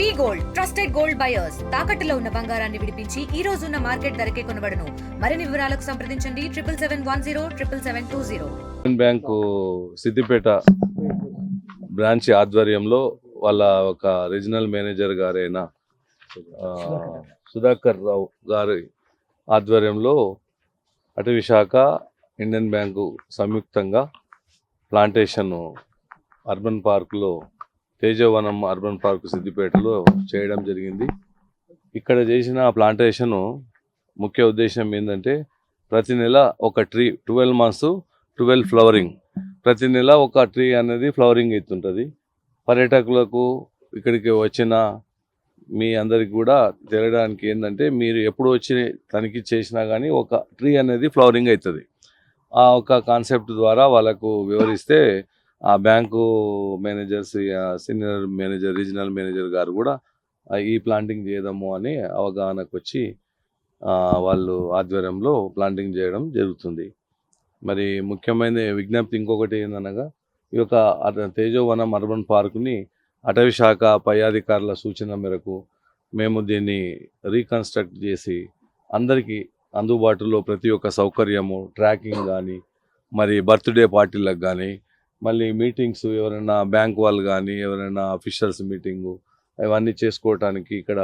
V gold trusted gold buyers. తాకట్టులో ఉన్న బంగారాన్ని విడిపించి ఈ రోజు ఉన్న మార్కెట్ ధరకే కొనబడను. మరిన్ని వివరాలకు సంప్రదించండి. Triple seven one zero triple seven two zero. Bank Siddipet branch ఆధ్వర్యంలో వాళ్ళ ఒక రీజనల్ మేనేజర్ గారైన సుధాకర్ రావు గారి ఆధ్వర్యంలో అటవీ శాఖ ఇండియన్ బ్యాంకు సంయుక్తంగా ప్లాంటేషన్ అర్బన్ పార్కులో తేజవనం అర్బన్ పార్క్ సిద్దిపేటలో చేయడం జరిగింది. ఇక్కడ చేసిన ప్లాంటేషన్ ముఖ్య ఉద్దేశం ఏంటంటే ప్రతి నెల ఒక tree twelve months twelve flowering. ప్రతి నెల ఒక ట్రీ అనేది ఫ్లవరింగ్ అవుతుంటుంది పర్యాటకులకు ఇక్కడికి వచ్చిన మీ అందరికి కూడా తెలియడానికి ఏంటంటే మీరు ఎప్పుడు వచ్చి తనిఖీ చేసినా కానీ ఒక ట్రీ అనేది ఫ్లవరింగ్ అవుతుంది ఆ ఒక కాన్సెప్ట్ ద్వారా వాళ్ళకు వివరిస్తే ఆ bank managers senior manager regional manager గారు కూడా ఈ ప్లాంటింగ్ చేయదాము అని అవగాహనకు వచ్చి వాళ్ళు ఆధ్వర్యంలో ప్లాంటింగ్ చేయడం జరుగుతుంది. మరి ముఖ్యమైన విజ్ఞప్తి ఇంకొకటి ఏందనగా ఈ యొక్క తేజోవనం అర్బన్ పార్కుని అటవీ శాఖ పై అధికారుల సూచన మేరకు మేము దీన్ని రీకన్స్ట్రక్ట్ చేసి అందరికీ అందుబాటులో ప్రతి ఒక్క సౌకర్యము ట్రాకింగ్ కానీ మరి బర్త్డే పార్టీలకు కానీ మళ్ళీ మీటింగ్స్ ఎవరైనా బ్యాంక్ వాళ్ళు కానీ ఎవరైనా అఫీషియల్స్ మీటింగు ఇవన్నీ చేసుకోవటానికి ఇక్కడ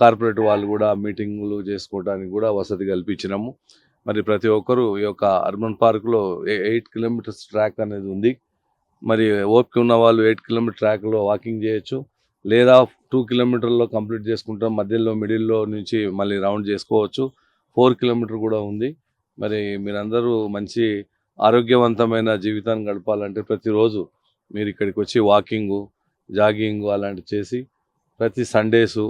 కార్పొరేట్ వాళ్ళు కూడా మీటింగులు చేసుకోవడానికి కూడా వసతి కల్పించినాము. మరి ప్రతి ఒక్కరూ ఈ యొక్క అర్బన్ పార్క్లో ఎయిట్ కిలోమీటర్స్ ట్రాక్ అనేది ఉంది. మరి ఓపిక ఉన్న వాళ్ళు ఎయిట్ కిలోమీటర్ ట్రాక్లో వాకింగ్ చేయొచ్చు. లేదా టూ కిలోమీటర్లో కంప్లీట్ చేసుకుంటాం. మధ్యలో మిడిల్లో నుంచి మళ్ళీ రౌండ్ చేసుకోవచ్చు. ఫోర్ కిలోమీటర్ కూడా ఉంది. మరి మీరందరూ మంచి ఆరోగ్యవంతమైన జీవితాన్ని గడపాలంటే ప్రతిరోజు మీరు ఇక్కడికి వచ్చి వాకింగు జాగింగు అలాంటివి చేసి ప్రతి సండేసు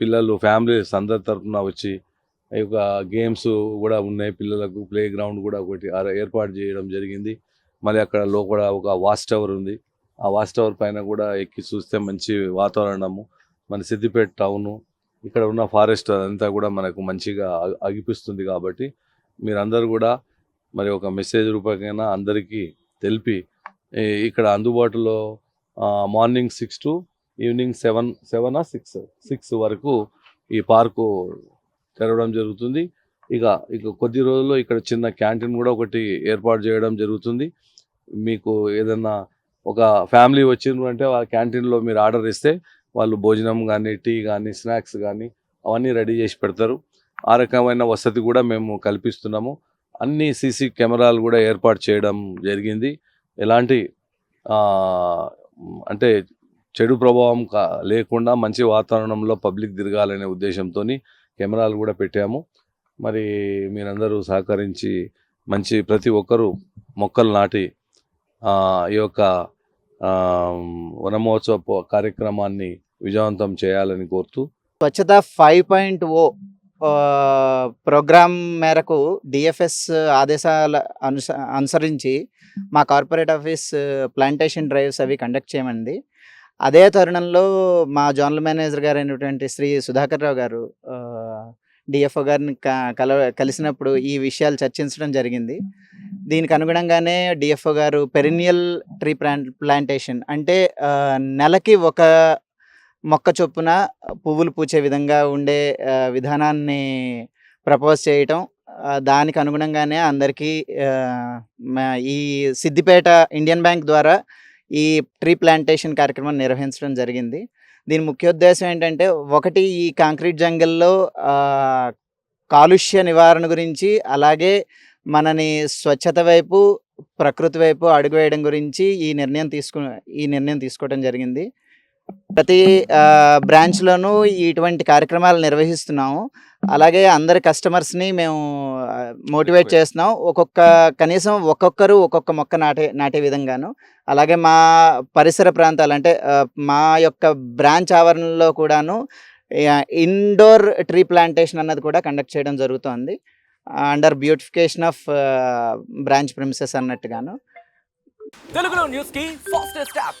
పిల్లలు ఫ్యామిలీస్ అందరి తరఫున వచ్చి ఈ యొక్క గేమ్స్ కూడా ఉన్నాయి. పిల్లలకు ప్లే గ్రౌండ్ కూడా ఒకటి ఏర్పాటు చేయడం జరిగింది. మళ్ళీ అక్కడ లోపల ఒక వాచ్ టవర్ ఉంది. ఆ వాచ్ టవర్ పైన కూడా ఎక్కి చూస్తే మంచి వాతావరణము. మన సిద్దిపేట టౌను ఇక్కడ ఉన్న ఫారెస్ట్ అంతా కూడా మనకు మంచిగా అగిపిస్తుంది కాబట్టి మీరందరూ కూడా మరి ఒక మెసేజ్ రూపకైనా అందరికీ తెలిపి ఇక్కడ అందుబాటులో morning six to evening seven seven six six వరకు ఈ పార్కు తెరవడం జరుగుతుంది. ఇక ఇక కొద్ది రోజుల్లో ఇక్కడ చిన్న క్యాంటీన్ కూడా ఒకటి ఏర్పాటు చేయడం జరుగుతుంది. మీకు ఏదన్నా ఒక ఫ్యామిలీ వచ్చిండ్రు అంటే ఆ క్యాంటీన్లో మీరు ఆర్డర్ ఇస్తే వాళ్ళు భోజనం కానీ టీ కానీ స్నాక్స్ కానీ అవన్నీ రెడీ చేసి పెడతారు. ఆ రకమైన వసతి కూడా మేము కల్పిస్తున్నాము. అన్ని సీసీ కెమెరాలు కూడా ఏర్పాటు చేయడం జరిగింది. ఎలాంటి అంటే చెడు ప్రభావం కా- లేకుండా మంచి వాతావరణంలో పబ్లిక్ తిరగాలనే ఉద్దేశంతో కెమెరాలు కూడా పెట్టాము. మరి మీరందరూ సహకరించి మంచి ప్రతి ఒక్కరూ మొక్కలు నాటి ఈ యొక్క వనమహోత్సవ కార్యక్రమాన్ని విజయవంతం చేయాలని కోరుతూ Swachhata five point O program మేరకు డిఎఫ్ఎస్ ఆదేశాల అనుస అనుసరించి మా కార్పొరేట్ ఆఫీస్ ప్లాంటేషన్ డ్రైవ్స్ అవి కండక్ట్ చేయమంది. అదే తరుణంలో మా జోనల్ మేనేజర్ గారు అయినటువంటి శ్రీ సుధాకర్ రావు గారు డిఎఫ్ఓ గారిని క- కల కలిసినప్పుడు ఈ విషయాలు చర్చించడం జరిగింది. దీనికి అనుగుణంగానే డిఎఫ్ఓ గారు పెరినియల్ ట్రీ ప్లాంటేషన్ అంటే నెలకి ఒక మొక్క చొప్పున పువ్వులు పూచే విధంగా ఉండే విధానాన్ని ప్రపోజ్ చేయటం దానికి అనుగుణంగానే అందరికీ ఈ సిద్దిపేట ఇండియన్ బ్యాంక్ ద్వారా ఈ ట్రీ ప్లాంటేషన్ కార్యక్రమం నిర్వహించడం జరిగింది. దీని ముఖ్య ఉద్దేశం ఏంటంటే ఒకటి ఈ కాంక్రీట్ జంగల్లో కాలుష్య నివారణ గురించి అలాగే మనని స్వచ్ఛత వైపు ప్రకృతి వైపు అడుగు వేయడం గురించి ఈ నిర్ణయం తీసుకు ఈ నిర్ణయం తీసుకోవడం జరిగింది. ప్రతి బ్రాంచ్లోనూ ఇటువంటి కార్యక్రమాలు నిర్వహిస్తున్నాము. అలాగే అందరి కస్టమర్స్ని మేము మోటివేట్ చేస్తున్నాం. ఒక్కొక్క కనీసం ఒక్కొక్కరు ఒక్కొక్క మొక్క నాటే నాటే విధంగాను. అలాగే మా పరిసర ప్రాంతాలు అంటే మా యొక్క బ్రాంచ్ ఆవరణలో కూడాను ఇండోర్ ట్రీ ప్లాంటేషన్ అన్నది కూడా కండక్ట్ చేయడం జరుగుతోంది. Under beautification of branch premises అన్నట్టుగాను. తెలుగులో న్యూస్కి ఫాస్టెస్ట్ యాప్.